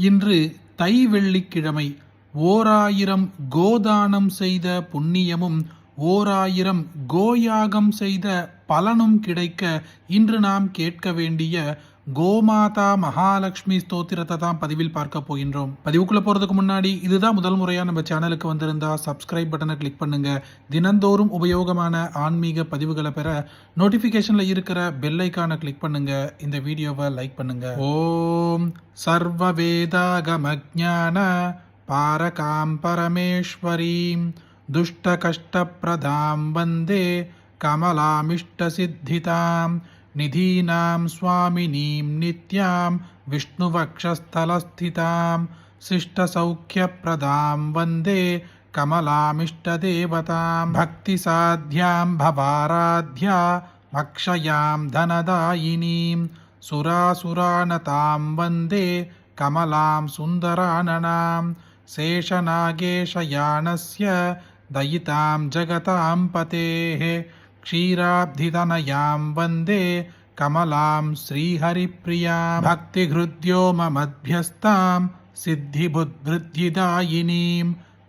இன்று தை வெள்ளிக்கிழமை ஓராயிரம் கோதானம் செய்த புண்ணியமும் ஓராயிரம் கோயாகம் செய்த பலனும் கிடைக்க இன்று நாம் கேட்க வேண்டிய கோமாதா மகாலட்சுமி ஸ்தோத்திரத்தை தான் பதிவில் பார்க்க போகின்றோம். பதிவுக்குள்ள போறதுக்கு முன்னாடி இதுதான் முதல் முறையா நம்ம சேனலுக்கு வந்திருந்தா சப்ஸ்கிரைப் பட்டனை கிளிக் பண்ணுங்க. தினந்தோறும் உபயோகமான ஆன்மீக பதிவுகளை பெற நோட்டிபிகேஷன்ல இருக்கிற பெல் ஐக்கான கிளிக் பண்ணுங்க. இந்த வீடியோவை லைக் பண்ணுங்க. ஓம் சர்வ வேதாகமஜான பாரகாம் பரமேஸ்வரீம் துஷ்ட கஷ்ட பிரதாம் வந்தே கமலாமிஷ்ட சித்திதாம் निधीनां स्वामिनीं नित्यां विष्णुवक्षस्थलस्थितां शिष्टसौख्यप्रदां वन्दे कमलामिष्टदेवतां भक्तिसाध्यां भवाराध्या अक्षयां धनदायिनीं सुरासुरानतां वन्दे कमलां सुन्दराननां शेषनागेशयानस्य दयितां जगतां पतेः क्षीराब्धितनयां वन्दे कमलां श्रीहरिप्रियां भक्तिहृद्यो ममध्यस्तां सिद्धिबुद्वृद्धिदायिनीं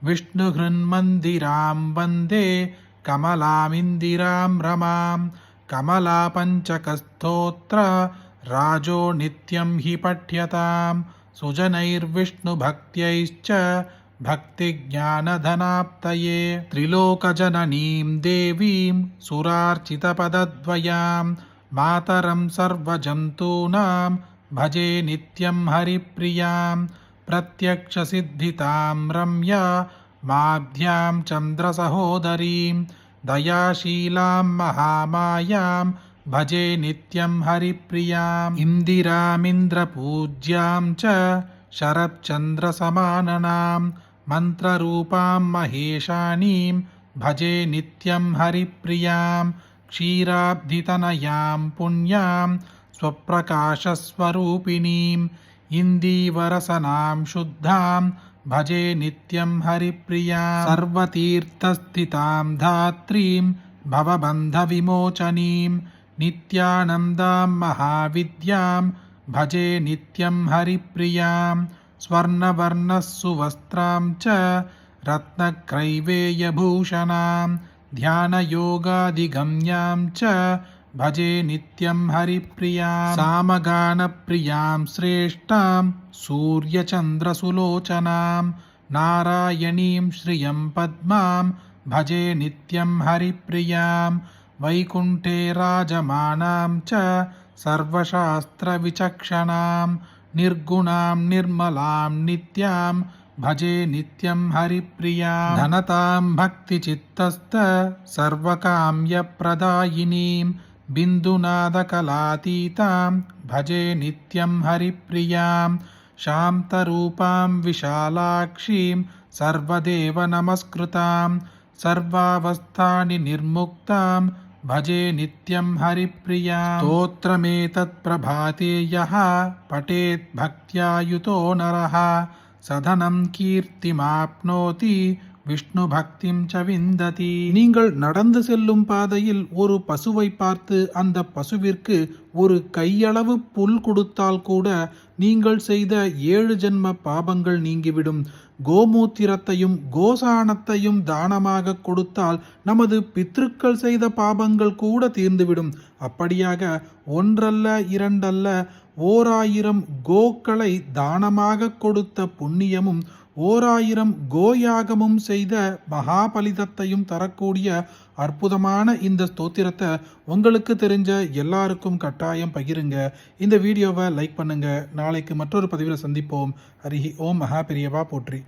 विष्णुहृन्मन्दिरां वन्दे कमलामिन्दिरां रमां कमलापञ्चकस्तोत्र राजो नित्यं हि पठ्यतां सुजनैर्विष्णुभक्त्यैश्च भक्तिज्ञानधनाप्तये त्रिलोकजननीं देवीं सुरार्चितपदद्वयां मातरं सर्वजन्तूनां भजे नित्यं हरिप्रियां प्रत्यक्षसिद्धितां रम्या माभ्यां चन्द्रसहोदरीं दयाशीलां महामायां भजे नित्यं हरिप्रियाम् इन्दिरामिन्द्रपूज्यां च शरच्चन्द्रसमाननां मन्त्ररूपां महेशानीं भजे नित्यं हरिप्रियां क्षीराब्धितनयां पुण्यां स्वप्रकाशस्वरूपिणीम् इन्दीवरसनां शुद्धां भजे नित्यं हरिप्रियां सर्वतीर्थस्थितां धात्रीं भवबन्धविमोचनीं नित्यानन्दां महाविद्यां भजे नित्यं हरिप्रियां स्वर्णवर्णः सुवस्त्रां च रत्नक्रैवेयभूषणां ध्यानयोगादिगम्यां च भजे नित्यं हरिप्रियां सामगानप्रियां श्रेष्ठां सूर्यचन्द्रसुलोचनां नारायणीं श्रियं पद्मां भजे नित्यं हरिप्रियां वैकुण्ठे राजमानां च सर्वशास्त्रविचक्षणां నిర్గుణాం నిర్మలాం నిత్యాం భజే నిత్యం హరిప్రియా. ధనతాం భక్తి చిత్తస్థ సర్వకామ్య ప్రదాయినీం బిందునాదకలాతీతాం భజే నిత్యం హరిప్రియాం. శాంతరూపాం విశాలాక్షీం సర్వదేవ నమస్కృతాం. సర్వావస్థాని నిర్ముక్తాం भजे नित्यं हरिप्रिया स्तोत्रमेतत्प्रभाते यः पठेत् भक्त्या युतो नरः। सधनं कीर्तिमाप्नोति விஷ்ணு பக்திம் ச விந்ததி. நீங்கள் நடந்து செல்லும் பாதையில் ஒரு பசுவை பார்த்து அந்த பசுவிற்கு ஒரு கையளவு புல் கொடுத்தால் கூட நீங்கள் செய்த ஏழு ஜென்ம பாபங்கள் நீங்கிவிடும். கோமூத்திரத்தையும் கோசானத்தையும் தானமாக கொடுத்தால் நமது பித்ருக்கள் செய்த பாபங்கள் கூட தீர்ந்துவிடும். அப்படியாக ஒன்றல்ல இரண்டல்ல ஓராயிரம் கோக்களை தானமாக கொடுத்த புண்ணியமும் ஓராயிரம் கோயாகமும் செய்த மகாபலிதத்தையும் தரக்கூடிய அற்புதமான இந்த ஸ்தோத்திரத்தை உங்களுக்கு தெரிஞ்ச எல்லாருக்கும் கட்டாயம் பகிருங்க. இந்த வீடியோவை லைக் பண்ணுங்கள் நாளைக்கு மற்றொரு பதிவில் சந்திப்போம். ஹரிஹி ஓம் மகா பெரியவா போற்றி.